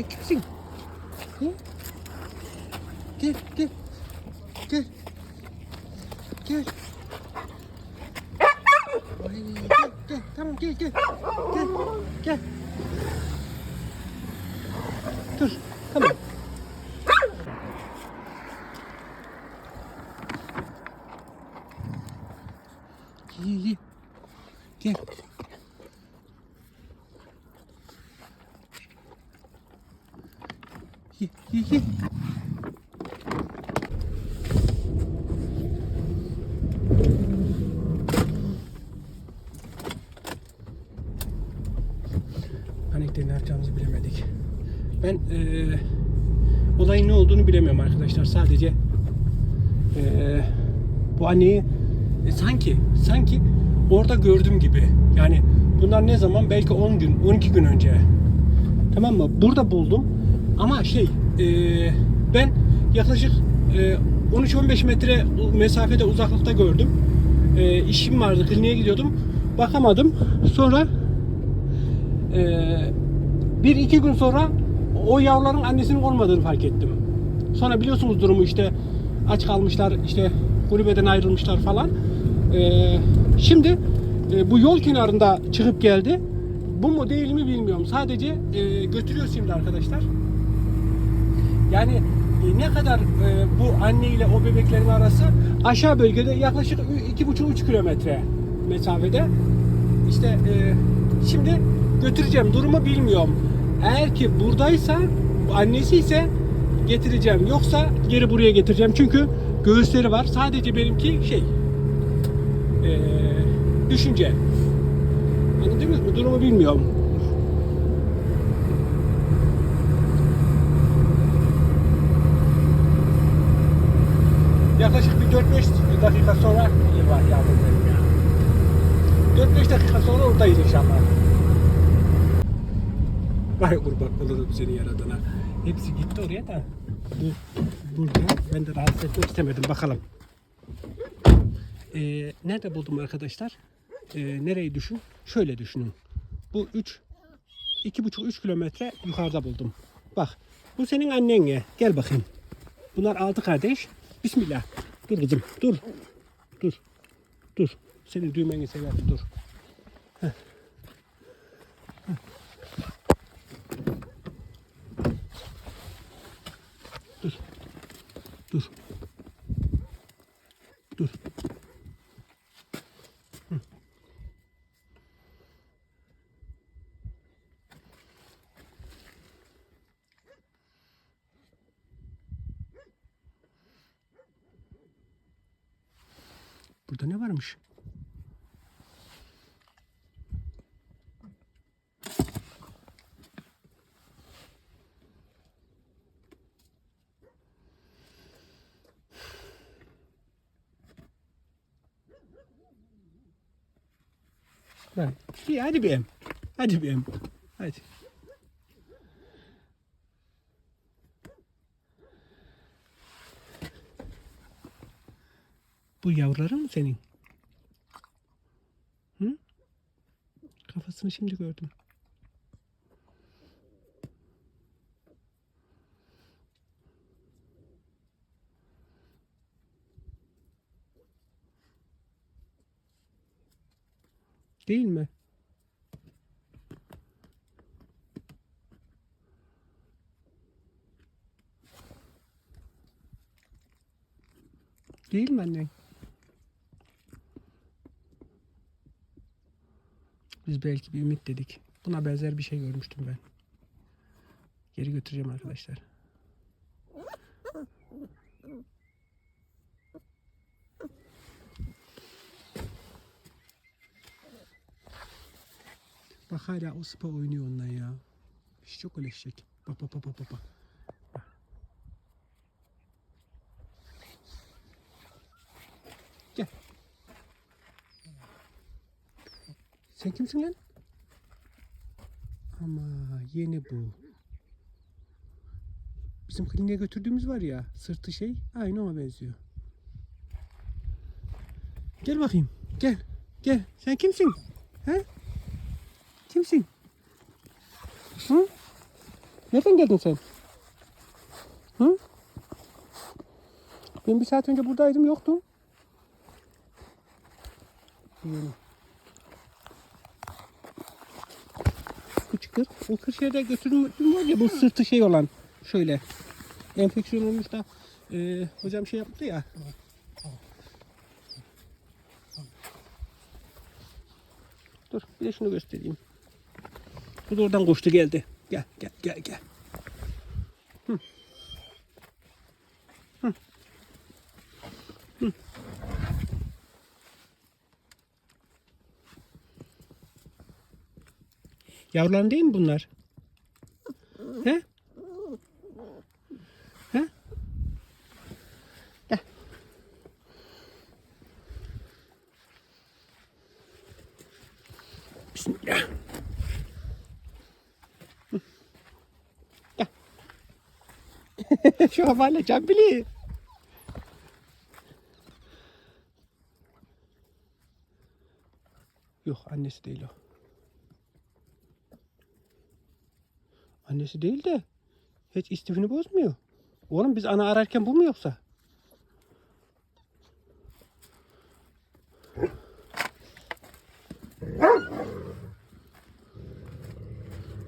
Sen kimsin? Hı? Gel, gel. Gel. Gel. Ay, gel, gel. Tamam gel, gel. Gel, gel. Dur, tamam. Ye, ye. Gel. Ye. Panikte ne yapacağımızı bilemedik. Ben eee olayın ne olduğunu bilemiyorum arkadaşlar. Sadece eee bu anneyi e, sanki sanki orada gördüm gibi. Yani bunlar ne zaman? Belki 10 gün, 12 gün önce. Tamam mı? Burada buldum. Ama şey, e, ben yaklaşık e, 13-15 metre mesafede uzaklıkta gördüm. E, işim vardı, kliniğe gidiyordum. Bakamadım. Sonra e, bir iki gün sonra o yavruların annesinin olmadığını fark ettim. Sonra biliyorsunuz durumu işte aç kalmışlar, işte kulübeden ayrılmışlar falan. E, şimdi e, bu yol kenarında çıkıp geldi. Bu mu değil mi bilmiyorum. Sadece e, götürüyor şimdi arkadaşlar. Yani e, ne kadar e, bu anne ile o bebeklerin arası aşağı bölgede yaklaşık iki buçuk üç kilometre mesafede. İşte e, şimdi götüreceğim. Durumu bilmiyorum. Eğer ki buradaysa bu annesi ise getireceğim. Yoksa geri buraya getireceğim. Çünkü göğüsleri var. Sadece benimki şey düşünce. Anladınız mı? Durumu bilmiyorum. Yaklaşık bir 4-5 dakika sonra var yavrum benim ya. 4-5 dakika sonra oradayız inşallah. Vay kurban olurum seni yaradana. Hepsi gitti oraya da. Bu burada. Ben de rahatsız etmek istemedim. Bakalım. Ee, nerede buldum arkadaşlar? Ee, nereyi düşün? Şöyle düşünün. Bu 3 iki buçuk üç kilometre yukarıda buldum. Bak bu senin annen ya. Gel bakayım. Bunlar altı kardeş. Bismillah. Dur kızım. Dur. Dur. Dur. Senin düğmeni sever. Dur. Heh. Heh. Dur. Dur. Burada ne varmış? İyi hadi bir em. Hadi bir em. Hadi. Bu yavruların mı senin? Hı? Kafasını şimdi gördüm. Değil mi? Değil mi annen? Biz belki bir ümit dedik. Buna benzer bir şey görmüştüm ben. Geri götüreceğim arkadaşlar. Bak hala o spa oynuyor onunla ya. Hiç çok öleşecek. Bak bak bak bak bak. Sen kimsin lan? Ama yeni bu. Bizim kliniğe götürdüğümüz var ya sırtı şey aynı ona benziyor. Gel bakayım. Gel. Gel. Sen kimsin? He? Kimsin? Hı? Nereden geldin sen? Hı? Ben bir saat önce buradaydım yoktun. Yiyelim. Küçük kır. O kır şeyde götürdüm var ya bu sırtı şey olan. Şöyle. Enfeksiyon olmuş da e, hocam şey yaptı ya. Dur bir de şunu göstereyim. Bu da oradan koştu geldi. Gel gel gel gel. Yavruların değil mi bunlar? He? He? Gel. Bismillah. Gel. Şu havale Cambili. Yok annesi değil o. Annesi değil de hiç istifini bozmuyor. Oğlum biz ana ararken bu mu yoksa?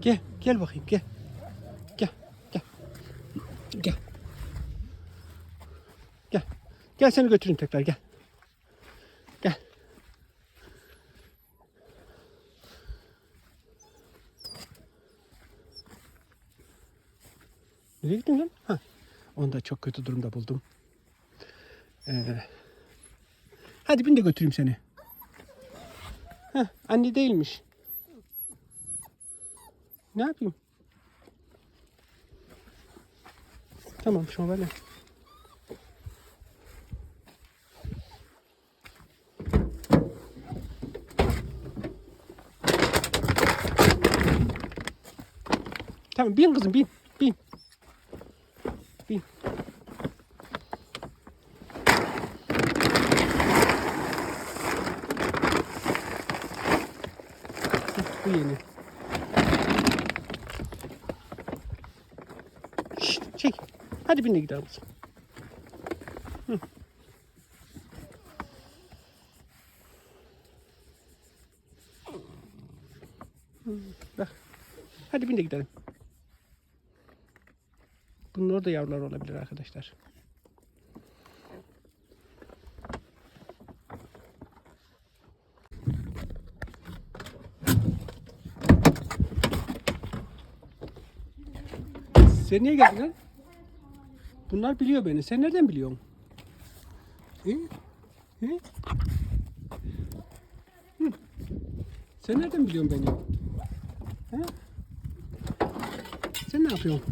Gel, gel bakayım gel. Gel, gel. Gel. Gel. Seni götüreyim tekrar. Gel. Nereye gittin lan? Ha. Onu da kötü durumda buldum. Ee, hadi bin de götüreyim seni. Heh, anne değilmiş. Ne yapayım? Tamam böyle. Tamam bin kızım bin. Bin. Bin. Bu yeni. Şşt, çek. Hadi bin de gidelim. Hı, Bak. Hadi bin de gidelim. Bunun orada yavrular olabilir arkadaşlar. Sen niye geldin lan? Bunlar biliyor beni. Sen nereden biliyorsun? Hı? Hı? Hı. Sen nereden biliyorsun beni? He? Sen ne yapıyorsun?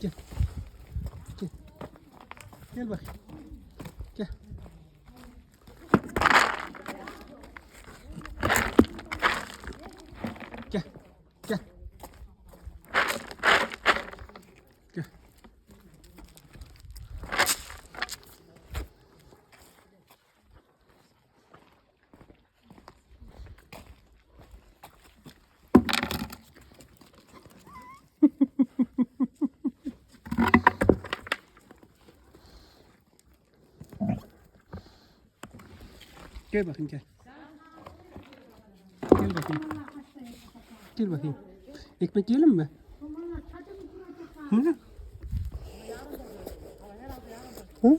Gel. Gel. Gel bak. Gel. Gel. Gel. Gel. Gel bakayım gel. Gel bakayım. Gel bakayım. Ekmek yiyelim mi? Hı? Hı?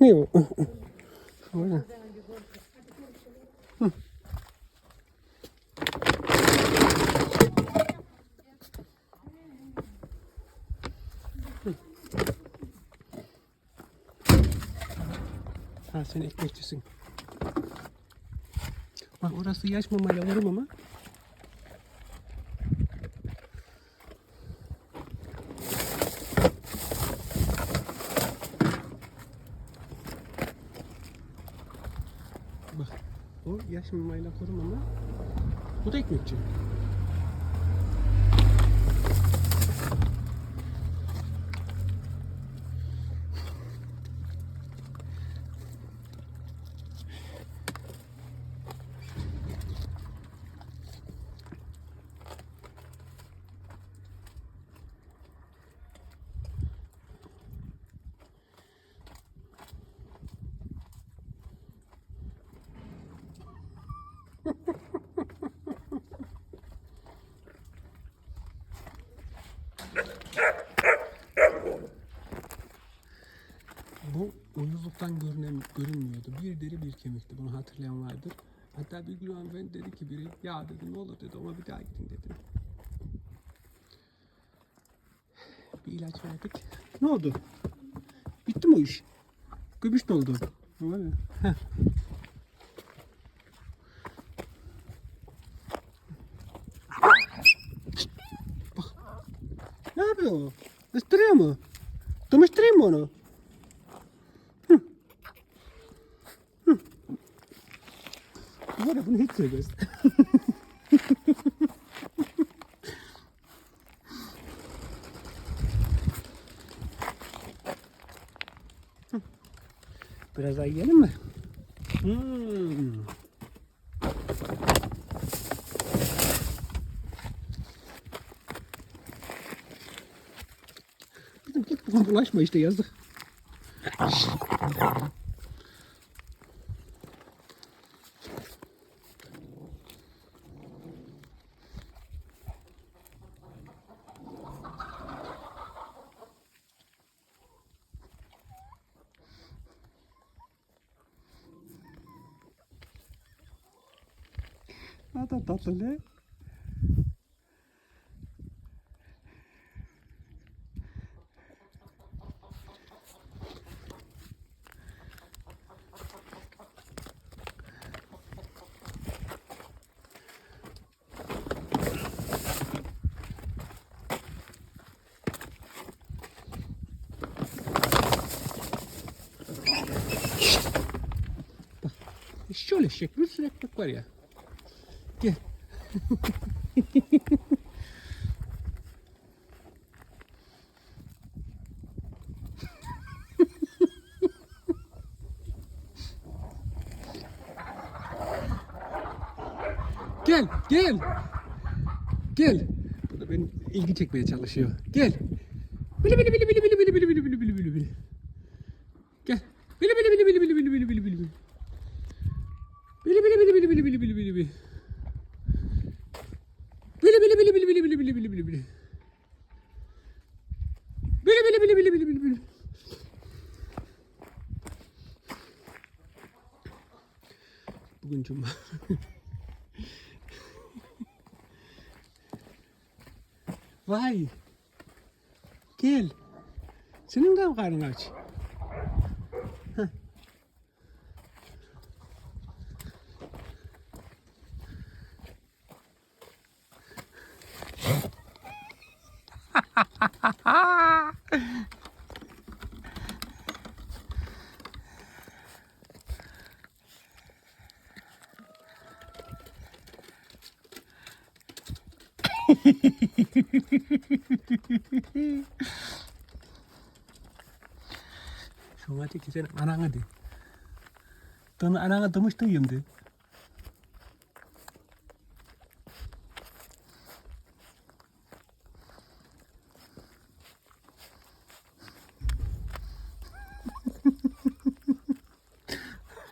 Ne o? Şöyle. Hı. Hı. Ha sen ekmekçisin. Bak orası yaş mamayla vurum ama. Bak o yaş mamayla kurum ama bu da ekmekçi. Bu uyuzluktan görünen, görünmüyordu. Bir deri bir kemikti. Bunu hatırlayan vardır. Hatta bir gün hanımefendi dedi ki biri ya dedi ne olur dedi ama bir daha gidin dedi. Bir ilaç verdik. Ne oldu? Bitti mi o iş? Doldu. Var ya. Heh. Bak. O? Istırıyor mu? Dımıştırayım mı onu? Hı. Hı. Bu. Biraz daha yiyelim mi? Hmm. Gidin git buna bulaşma işte yazık. Ne kadar tatlı eşek, bir sürü ekmek var ya. Gel. gel, gel. Gel. Bu da benim ilgi çekmeye çalışıyor. Gel. Bili bili bili bili bili bili bili bili bili bili bili Bugün cuma. Vay. Gel. Senin de mi karnın aç? Şumadaki gidelim anana de. Donu anana dımış duyuyorum de.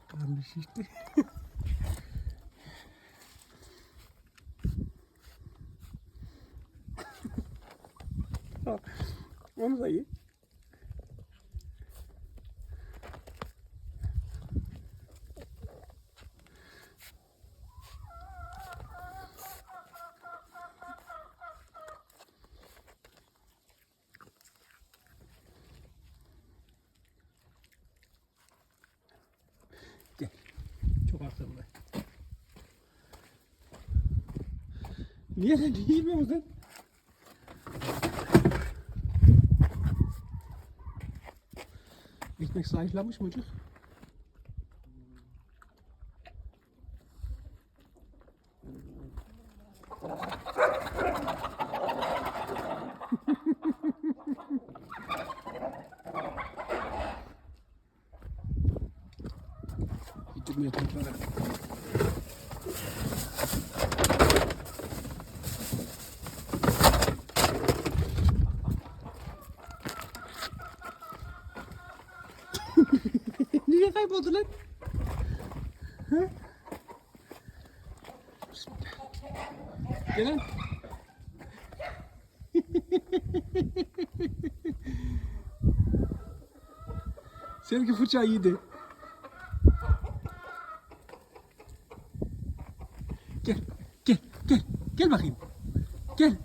Kalmış işte. Onu da ye. Gel. Çok akıllı. Niye? Niye Pek sahiplenmiş mi çocuk? Gitmiyor tekrar. Kayboldu lan? Ha? Gel lan. Sevgi fırça iyiydi. Gel, gel, gel. Gel bakayım. Gel.